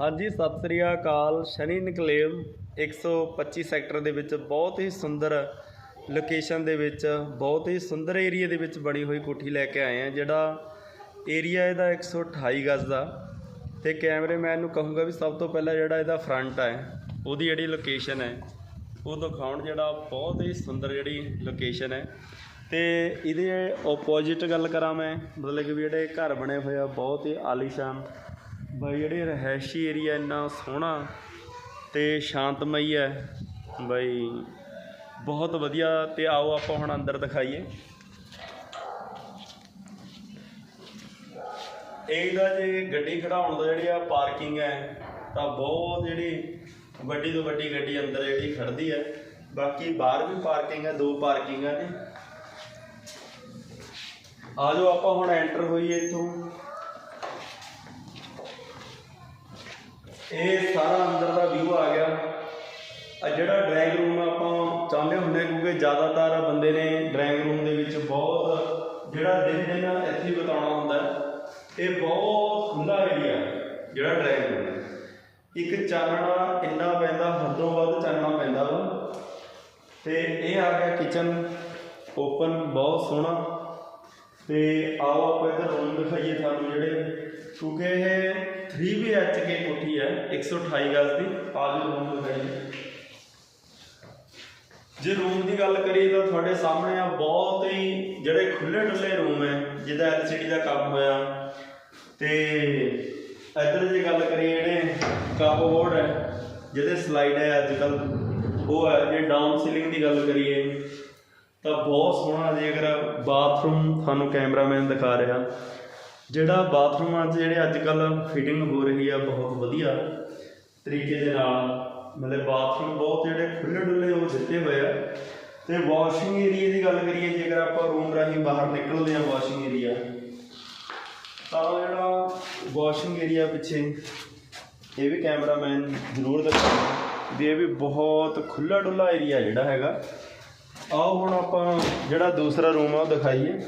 ਹਾਂਜੀ, ਸਤਿ ਸ੍ਰੀ ਅਕਾਲ। ਸ਼ਨੀ ਨਿਕਲੇਵ 125 ਸੈਕਟਰ ਦੇ ਵਿੱਚ ਬਹੁਤ ਹੀ ਸੁੰਦਰ ਲੋਕੇਸ਼ਨ ਦੇ ਵਿੱਚ, ਬਹੁਤ ਹੀ ਸੁੰਦਰ ਏਰੀਆ ਦੇ ਵਿੱਚ ਬਣੀ ਹੋਈ ਕੋਠੀ ਲੈ ਕੇ ਆਏ ਆ, ਜਿਹੜਾ ਏਰੀਆ ਇਹਦਾ 128 ਗਜ਼ ਦਾ। ਤੇ ਕੈਮਰੇਮੈਨ ਨੂੰ ਕਹੂੰਗਾ ਵੀ ਸਭ ਤੋਂ ਪਹਿਲਾਂ ਜਿਹੜਾ ਇਹਦਾ ਫਰੰਟ ਹੈ ਉਹਦੀ ਜਿਹੜੀ ਲੋਕੇਸ਼ਨ ਹੈ ਉਹ ਦਿਖਾਉਣ ਜਿਹੜਾ ਬਹੁਤ ਹੀ ਸੁੰਦਰ ਜਿਹੜੀ ਲੋਕੇਸ਼ਨ ਹੈ ਤੇ ਇਹਦੇ ਆਪੋਜੀਟ ਗੱਲ ਕਰਾਂ ਮੈਂ, ਮਤਲਬ ਕਿ ਵੀ ਜਿਹੜੇ ਘਰ ਬਣੇ ਹੋਏ ਆ, ਬਹੁਤ ਹੀ ਆਲੀਸ਼ਾਨ ਬਾਈ, ਜਿਹੜੇ ਰਹਿਸ਼ੀ ਏਰੀਆ ਇੰਨਾ ਸੋਹਣਾ ਤੇ ਸ਼ਾਂਤਮਈ ਹੈ, ਬਾਈ, ਬਹੁਤ ਵਧੀਆ ਤੇ ਆਓ ਆਪਾਂ ਹੁਣ ਅੰਦਰ ਦਿਖਾਈਏ। ਇਹਦਾ ਜੇ ਗੱਡੀ ਖੜਾਉਣ ਦਾ ਜਿਹੜੀ ਆ ਪਾਰਕਿੰਗ ਹੈ, ਤਾਂ ਬਹੁਤ ਜਿਹੜੀ ਵੱਡੀ ਤੋਂ ਵੱਡੀ ਗੱਡੀ ਅੰਦਰ ਜਿਹੜੀ ਖੜਦੀ ਹੈ। ਬਾਕੀ ਬਾਹਰ ਵੀ ਪਾਰਕਿੰਗ ਹੈ, ਦੋ ਪਾਰਕਿੰਗਾਂ ਨੇ ਆ ਜਾਓ ਆਪਾਂ ਹੁਣ ਐਂਟਰ ਹੋਈਏ ਇੱਥੋਂ। ਇਹ ਸਾਰਾ ਅੰਦਰ ਦਾ ਵਿਊ ਆ ਗਿਆ। ਆ ਜਿਹੜਾ ਡਰਾਇੰਗ ਰੂਮ ਆਪਾਂ ਚਾਹੁੰਦੇ ਹੁੰਦੇ ਕਿਉਂਕਿ ਜ਼ਿਆਦਾਤਰ ਬੰਦੇ ਨੇ ਡਰਾਇੰਗ ਰੂਮ ਦੇ ਵਿੱਚ ਬਹੁਤ ਜਿਹੜਾ ਦਿਨ ਦਿਨ ਇੱਥੇ ਬਿਤਾਉਣਾ ਹੁੰਦਾ ਇਹ ਬਹੁਤ ਖੁੱਲਾ ਏਰੀਆ ਜਿਹੜਾ ਡਰਾਇੰਗ ਰੂਮ ਹੈ। ਇੱਕ ਚਾਨਣਾ ਇੰਨਾ ਪੈਂਦਾ, ਹੱਦੋਂ ਵੱਧ ਚਾਨਣਾ ਪੈਂਦਾ ਵਾ ਤੇ ਇਹ ਆ ਗਿਆ ਕਿਚਨ ਓਪਨ ਬਹੁਤ ਸੋਹਣਾ। ਤੇ ਆਓ ਆਪਾਂ ਇੱਧਰ ਰੂਮ ਦਿਖਾਈਏ ਤੁਹਾਨੂੰ ਜਿਹੜੇ, ਕਿਉਂਕਿ ਇਹ 3 BHK ਕੋਠੀ ਹੈ 128 ਗਜ਼ ਦੀ ਆਜੋ ਰੂਮ ਦਿਖਾਈਏ ਜੇ ਰੂਮ ਦੀ ਗੱਲ ਕਰੀਏ ਤਾਂ ਤੁਹਾਡੇ ਸਾਹਮਣੇ ਆ ਬਹੁਤ ਹੀ ਜਿਹੜੇ ਖੁੱਲੇ ਡੁੱਲੇ ਰੂਮ ਹੈ, ਜਿਹਦਾ LCD ਦਾ ਕੰਮ ਹੋਇਆ। ਤੇ ਇੱਧਰ ਜੇ ਗੱਲ ਕਰੀਏ ਜਿਹੜੇ ਕਪਬੋਰਡ ਹੈ, ਜਿਹਦੇ ਸਲਾਈਡ ਹੈ ਅੱਜ ਕੱਲ ਉਹ ਹੈ, ਜੇ ਡਾਊਨ ਸੀਲਿੰਗ ਦੀ ਗੱਲ ਕਰੀਏ, ਤਾਂ ਬਹੁਤ ਸੋਹਣਾ ਜੇ ਅਗਰ ਬਾਥਰੂਮ ਤੁਹਾਨੂੰ ਕੈਮਰਾਮੈਨ ਦਿਖਾ ਰਿਹਾ। ਜਿਹੜਾ ਬਾਥਰੂਮਾਂ 'ਚ ਜਿਹੜੇ ਅੱਜ ਕੱਲ ਫਿਟਿੰਗ ਹੋ ਰਹੀ ਆ, ਬਹੁਤ ਵਧੀਆ ਤਰੀਕੇ ਦੇ ਨਾਲ, ਮਤਲਬ ਬਾਥਰੂਮ ਬਹੁਤ ਜਿਹੜੇ ਖੁੱਲੇ ਡੁੱਲੇ ਉਹ ਦਿੱਤੇ ਹੋਏ ਆ। ਤੇ ਵਾਸ਼ਿੰਗ ਏਰੀਆ ਦੀ ਗੱਲ ਕਰੀਏ, ਜੇਕਰ ਆਪਾਂ ਰੂਮ ਰਾਹੀਂ ਬਾਹਰ ਨਿਕਲਦੇ ਆ ਵਾਸ਼ਿੰਗ ਏਰੀਆ ਤਾਂ ਜਿਹੜਾ ਵਾਸ਼ਿੰਗ ਏਰੀਆ ਪਿੱਛੇ, ਇਹ ਵੀ ਕੈਮਰਾਮੈਨ ਜ਼ਰੂਰ ਦਿਖਾਉਂਦਾ ਵੀ ਇਹ ਵੀ ਬਹੁਤ ਖੁੱਲਾ ਡੁੱਲਾ ਏਰੀਆ ਜਿਹੜਾ ਹੈਗਾ। ਆਓ ਹੁਣ ਆਪਾਂ ਜਿਹੜਾ ਦੂਸਰਾ ਰੂਮ ਆ, ਉਹ ਦਿਖਾਈਏ।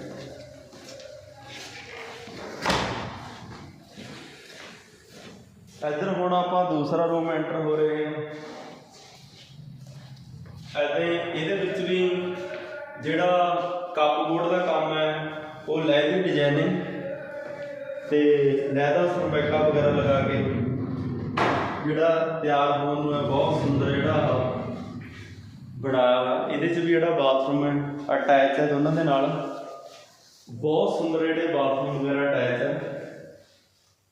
ਇੱਧਰ ਹੁਣ ਆਪਾਂ ਦੂਸਰਾ ਰੂਮ ਐਂਟਰ ਹੋ ਰਹੇ ਹਾਂ। ਅਤੇ ਇਹਦੇ ਵਿੱਚ ਵੀ ਜਿਹੜਾ ਕੱਪਬੋਰਡ ਦਾ ਕੰਮ ਹੈ, ਉਹ ਲੈਦਰ ਡਿਜ਼ਾਈਨਿੰਗ ਤੇ ਲੈਦਰ ਸਰਮੈਕਾ ਵਗੈਰਾ ਲਗਾ ਕੇ ਜਿਹੜਾ ਤਿਆਰ ਹੋਣ ਨੂੰ ਹੈ, ਬਹੁਤ ਸੁੰਦਰ ਜਿਹੜਾ ਬਣਾਇਆ ਹੋਇਆ। ਇਹਦੇ 'ਚ ਵੀ ਜਿਹੜਾ ਬਾਥਰੂਮ ਹੈ ਅਟੈਚ ਹੈ ਦੋਨਾਂ ਦੇ ਨਾਲ। ਬਹੁਤ ਸੁੰਦਰ ਜਿਹੜੇ ਬਾਥਰੂਮ ਵਗੈਰਾ ਅਟੈਚ ਹੈ।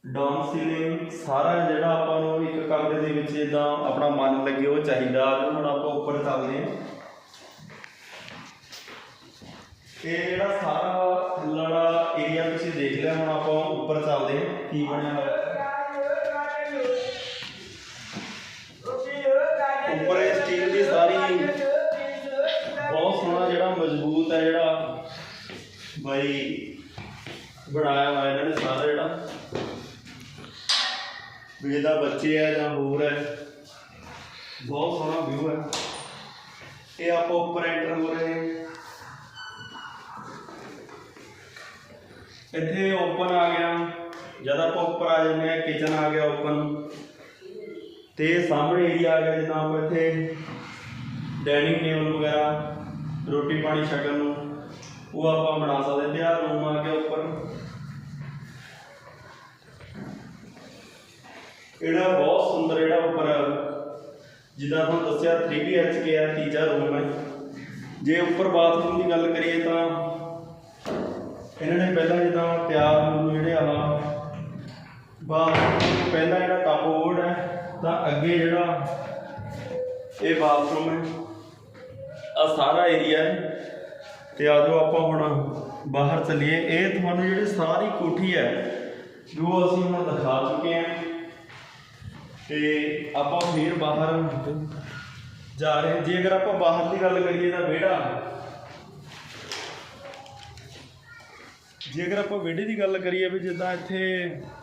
ਡਾਊਨ ਸੀਲਿੰਗ ਸਾਰਾ ਜਿਹੜਾ ਆਪਾਂ ਨੂੰ ਇੱਕ ਕਮਰੇ ਦੇ ਵਿੱਚ ਜਿੱਦਾਂ ਆਪਣਾ ਮਨ ਲੱਗੇ ਉਹ ਚਾਹੀਦਾ, ਤੇ ਹੁਣ ਆਪਾਂ ਉੱਪਰ ਚੱਲਦੇ ਹਾਂ। ਇਹ ਜਿਹੜਾ ਸਾਰਾ ਥੱਲੜਾ ਏਰੀਆ ਤੁਸੀਂ ਦੇਖ ਲਿਆ, ਹੁਣ ਆਪਾਂ ਉੱਪਰ ਚੱਲਦੇ ਹਾਂ, ਕੀ ਬਣਿਆ ਹੋਇਆ। ਉੱਪਰ ਇਹ ਸਟੀਲ ਦੀ ਸਾਰੀ ਬਹੁਤ ਸੋਹਣਾ ਜਿਹੜਾ ਮਜ਼ਬੂਤ ਹੈ ਜਿਹੜਾ। ਬਾਈ, ਬਣਾਇਆ ਹੋਇਆ ਇਹਨਾਂ ਨੇ ਸਾਰਾ ਜਿਹੜਾ। ਵੀ ਇਹਦਾ ਬੱਚੇ ਹੈ ਜਾਂ ਹੋਰ ਹੈ ਬਹੁਤ ਸੋਹਣਾ ਵਿਊ ਹੈ ਇਹ ਆਪਾਂ ਉੱਪਰ ਐਂਟਰ ਹੋ ਰਹੇ ਇੱਥੇ ਓਪਨ ਆ ਗਿਆ। ਜਦ ਆਪਾਂ ਉੱਪਰ ਆ ਜਾਂਦੇ ਹਾਂ ਕਿਚਨ ਆ ਗਿਆ ਓਪਨ ਤੇ ਸਾਹਮਣੇ ਏਰੀਆ ਆ ਗਿਆ, ਜਿੱਦਾਂ ਆਪਾਂ ਇੱਥੇ ਡਾਈਨਿੰਗ ਟੇਬਲ ਵਗੈਰਾ, ਰੋਟੀ ਪਾਣੀ ਛਕਣ ਨੂੰ, ਉਹ ਆਪਾਂ ਬਣਾ ਸਕਦੇ ਤੇ ਆ ਰੂਮ ਆ ਗਿਆ ਉੱਪਰ। ਇਹਦਾ ਬਹੁਤ ਸੁੰਦਰ ਜਿਹੜਾ ਉੱਪਰ ਜਿੱਦਾਂ ਤੁਹਾਨੂੰ ਦੱਸਿਆ 3 BHK ਆ, ਤੀਜਾ ਰੂਮ ਹੈ ਜੇ ਉੱਪਰ ਬਾਥਰੂਮ ਦੀ ਗੱਲ ਕਰੀਏ ਤਾਂ ਇਹਨਾਂ ਨੇ ਪਹਿਲਾਂ ਜਿੱਦਾਂ ਤਿਆਰ ਨੂੰ ਜਿਹੜੇ ਆਹ ਬਾਥਰੂਮ ਪਹਿਲਾਂ ਜਿਹੜਾ ਕੱਪਬੋਰਡ ਹੈ ਤਾਂ ਅੱਗੇ ਜਿਹੜਾ ਇਹ ਬਾਥਰੂਮ ਹੈ ਆ ਸਾਰਾ ਏਰੀਆ ਹੈ ਤੇ ਆ ਜਾਓ ਆਪਾਂ ਹੁਣ ਬਾਹਰ ਚੱਲੀਏ। ਇਹ ਤੁਹਾਨੂੰ ਜਿਹੜੀ ਸਾਰੀ ਕੋਠੀ ਹੈ ਜੋ ਅਸੀਂ ਹੁਣ ਦਿਖਾ ਚੁੱਕੇ ਹਾਂ ਤੇ ਆਪਾਂ ਫੇਰ ਬਾਹਰ ਜਾ ਰਹੇ ਜੇ ਅਗਰ ਆਪਾਂ ਬਾਹਰ ਦੀ ਗੱਲ ਕਰੀਏ ਤਾਂ ਵਿਹੜਾ ਜੇ ਅਗਰ ਆਪਾਂ ਵਿਹੜੇ ਦੀ ਗੱਲ ਕਰੀਏ ਵੀ ਜਿੱਦਾਂ ਇੱਥੇ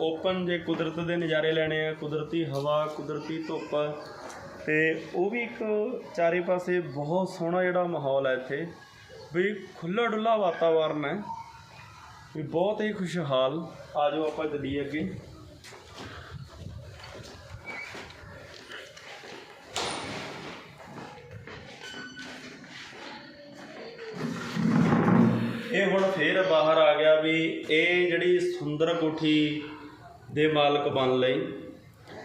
ਓਪਨ ਜੇ ਕੁਦਰਤ ਦੇ ਨਜ਼ਾਰੇ ਲੈਣੇ ਆ, ਕੁਦਰਤੀ ਹਵਾ, ਕੁਦਰਤੀ ਧੁੱਪ, ਤੇ ਉਹ ਵੀ ਇੱਕ ਚਾਰੇ ਪਾਸੇ ਬਹੁਤ ਸੋਹਣਾ ਜਿਹੜਾ ਮਾਹੌਲ ਹੈ ਇੱਥੇ, ਵੀ ਖੁੱਲਾ ਡੁੱਲਾ ਵਾਤਾਵਰਨ ਹੈ, ਵੀ ਬਹੁਤ ਹੀ ਖੁਸ਼ਹਾਲ। ਆ ਜਾਓ ਆਪਾਂ ਚੱਲੀਏ ਅੱਗੇ। ਹੁਣ ਫੇਰ ਬਾਹਰ ਆ ਗਿਆ ਵੀ ਇਹ ਜਿਹੜੀ ਸੁੰਦਰ ਕੋਠੀ ਦੇ ਮਾਲਕ ਬਣ ਲਈ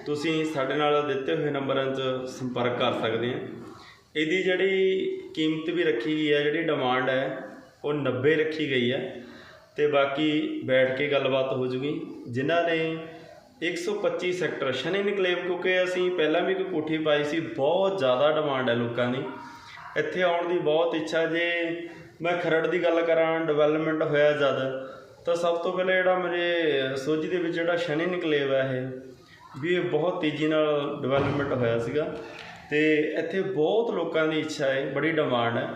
ਤੁਸੀਂ ਸਾਡੇ ਨਾਲ ਦਿੱਤੇ ਹੋਏ ਨੰਬਰਾਂ 'ਚ ਸੰਪਰਕ ਕਰ ਸਕਦੇ ਆ। ਇਹਦੀ ਜਿਹੜੀ ਕੀਮਤ ਵੀ ਰੱਖੀ ਗਈ ਹੈ, ਜਿਹੜੀ ਡਿਮਾਂਡ ਹੈ, ਉਹ 90 ਰੱਖੀ ਗਈ ਹੈ ਤੇ ਬਾਕੀ ਬੈਠ ਕੇ ਗੱਲਬਾਤ ਹੋ ਜੂਗੀ। ਜਿਨ੍ਹਾਂ ਨੇ 125 ਸੈਕਟਰ ਸ਼ਨੀ ਨਿਕਲੇ ਕਿਉਂਕਿ ਅਸੀਂ ਪਹਿਲਾਂ ਵੀ ਇੱਕ ਕੋਠੀ ਪਾਈ ਸੀ, ਬਹੁਤ ਜ਼ਿਆਦਾ ਡਿਮਾਂਡ ਹੈ ਲੋਕਾਂ ਦੀ। ਇੱਥੇ ਆਉਣ ਦੀ ਬਹੁਤ ਇੱਛਾ ਜੇ ਮੈਂ ਖਰੜ ਦੀ ਗੱਲ ਕਰਾਂ ਡਿਵੈਲਪਮੈਂਟ ਹੋਇਆ ਜ਼ਿਆਦਾ ਤਾਂ ਸਭ ਤੋਂ ਪਹਿਲਾਂ ਜਿਹੜਾ ਮੇਰੇ ਸੋਝੀ ਦੇ ਵਿੱਚ ਜਿਹੜਾ ਸ਼ਨੀ ਇਨਕਲੇਵ ਹੈ ਇਹ, ਵੀ ਇਹ ਬਹੁਤ ਤੇਜ਼ੀ ਨਾਲ ਡਿਵੈਲਪਮੈਂਟ ਹੋਇਆ ਸੀਗਾ। ਤੇ ਇੱਥੇ ਬਹੁਤ ਲੋਕਾਂ ਦੀ ਇੱਛਾ ਹੈ, ਬੜੀ ਡਿਮਾਂਡ ਹੈ।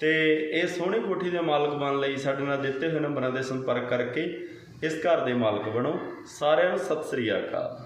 ਤੇ ਇਹ ਸੋਹਣੀ ਕੋਠੀ ਦੇ ਮਾਲਕ ਬਣਨ ਲਈ ਸਾਡੇ ਨਾਲ ਦਿੱਤੇ ਹੋਏ ਨੰਬਰਾਂ ਤੇ ਸੰਪਰਕ ਕਰਕੇ ਇਸ ਘਰ ਦੇ ਮਾਲਕ ਬਣੋ। ਸਾਰਿਆਂ ਨੂੰ ਸਤਿ ਸ੍ਰੀ ਅਕਾਲ।